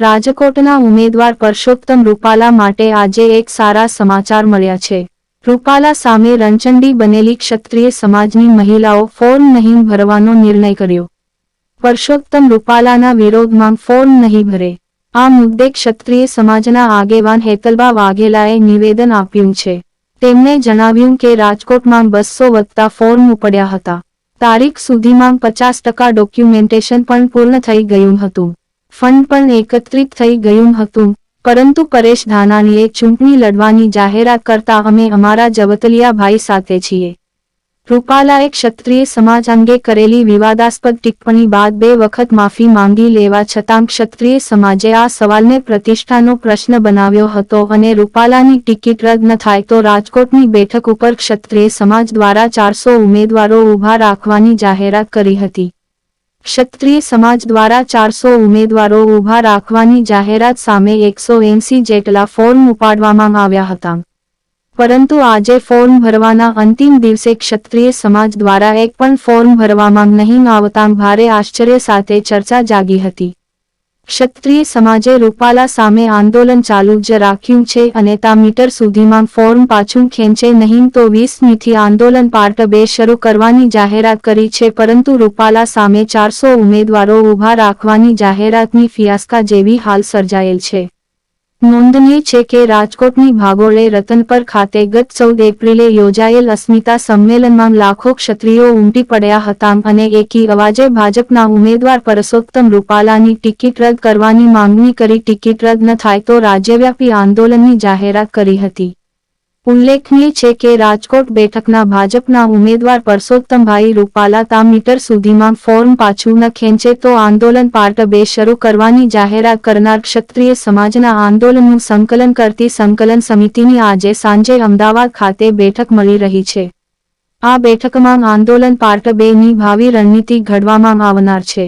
રાજકોટના ઉમેદવાર પરસોત્તમ રૂપાલા માટે આજે એક સારા સમાચાર મળ્યા છે. રૂપાલા સામે રણચંડી બનેલી ક્ષત્રિય સમાજની મહિલાઓ ફોર્મ નહીં ભરવાનો નિર્ણય કર્યો. પરસોત્તમ રૂપાલાના વિરોધમાં ફોર્મ નહીં ભરે. આ મુદ્દે ક્ષત્રિય સમાજના આગેવાન હેતલબા વાઘેલાએ નિવેદન આપ્યું છે. તેમણે જણાવ્યું કે રાજકોટમાં બસો વત્તા ફોર્મ ઉપડ્યા હતા. તારીખ સુધીમાં પચાસ ટકા ડોક્યુમેન્ટેશન પણ પૂર્ણ થઈ ગયું હતું. ફંડ પણ એકત્રિત થઈ ગયું હતું. પરંતુ પરેશ ધાનાણીએ ચૂંટણી લડવાની જાહેરાત કરતા અમે અમારા જવતલિયા ભાઈ સાથે છીએ. રૂપાલાએ ક્ષત્રિય સમાજ અંગે કરેલી વિવાદાસ્પદ ટિપ્પણી બાદ બે વખત માફી માંગી લેવા છતાં ક્ષત્રિય સમાજે આ સવાલને પ્રતિષ્ઠાનો પ્રશ્ન બનાવ્યો હતો અને રૂપાલાની ટિકિટ રદ ન થાય તો રાજકોટની બેઠક ઉપર ક્ષત્રિય સમાજ દ્વારા ચારસો ઉમેદવારો ઊભા રાખવાની જાહેરાત કરી હતી. ક્ષત્રિય સમાજ દ્વારા ચારસો ઉમેદવારો ઊભા રાખવાની જાહેરાત સામે એકસો એંસી જેટલા ફોર્મ ઉપાડવામાં આવ્યા હતા. પરંતુ આજે ફોર્મ ભરવાના અંતિમ દિવસે ક્ષત્રિય સમાજ દ્વારા એક પણ ફોર્મ ભરવામાં નહીં આવતા ભારે આશ્ચર્ય સાથે ચર્ચા જાગી હતી. ક્ષત્રિય સમાજે રૂપાલા સામે આંદોલન ચાલુ જ રાખ્યું છે અને તા મીટર સુધીમાં ફોર્મ પાછું ખેંચે નહીં તો વીસમીથી આંદોલન પાર્ટ બે શરૂ કરવાની જાહેરાત કરી છે, પરંતુ રૂપાલા સામે ચારસો ઉમેદવારો ઊભા રાખવાની જાહેરાતની ફિયાસ્કા જેવી હાલ સર્જાયેલ છે. નોંધનીય છે કે રાજકોટની ભાગોળે રતનપર ખાતે ગત ચૌદ એપ્રિલે યોજાયેલ અસ્મિતા સંમેલનમાં લાખો ક્ષત્રિયો ઉમટી પડ્યા હતા અને એકી અવાજે ભાજપના ઉમેદવાર પરસોત્તમ રૂપાલાની ટિકિટ રદ કરવાની માંગણી કરી. ટિકિટ રદ ન થાય તો રાજ્યવ્યાપી આંદોલનની જાહેરાત કરી હતી. ઉલ્લેખનીય છે કે રાજકોટ બેઠકના ભાજપના ઉમેદવાર પરસોત્તમભાઈ રૂપાલા તા મીટર સુધીમાં ફોર્મ પાછું ન ખેંચે તો આંદોલન પાર્ટ બે શરૂ કરવાની જાહેરાત કરનાર ક્ષત્રિય સમાજના આંદોલનનું સંકલન કરતી સંકલન સમિતિની આજે સાંજે અમદાવાદ ખાતે બેઠક મળી રહી છે. આ બેઠકમાં આંદોલન પાર્ટ બે ની ભાવિ રણનીતિ ઘડવામાં આવનાર છે.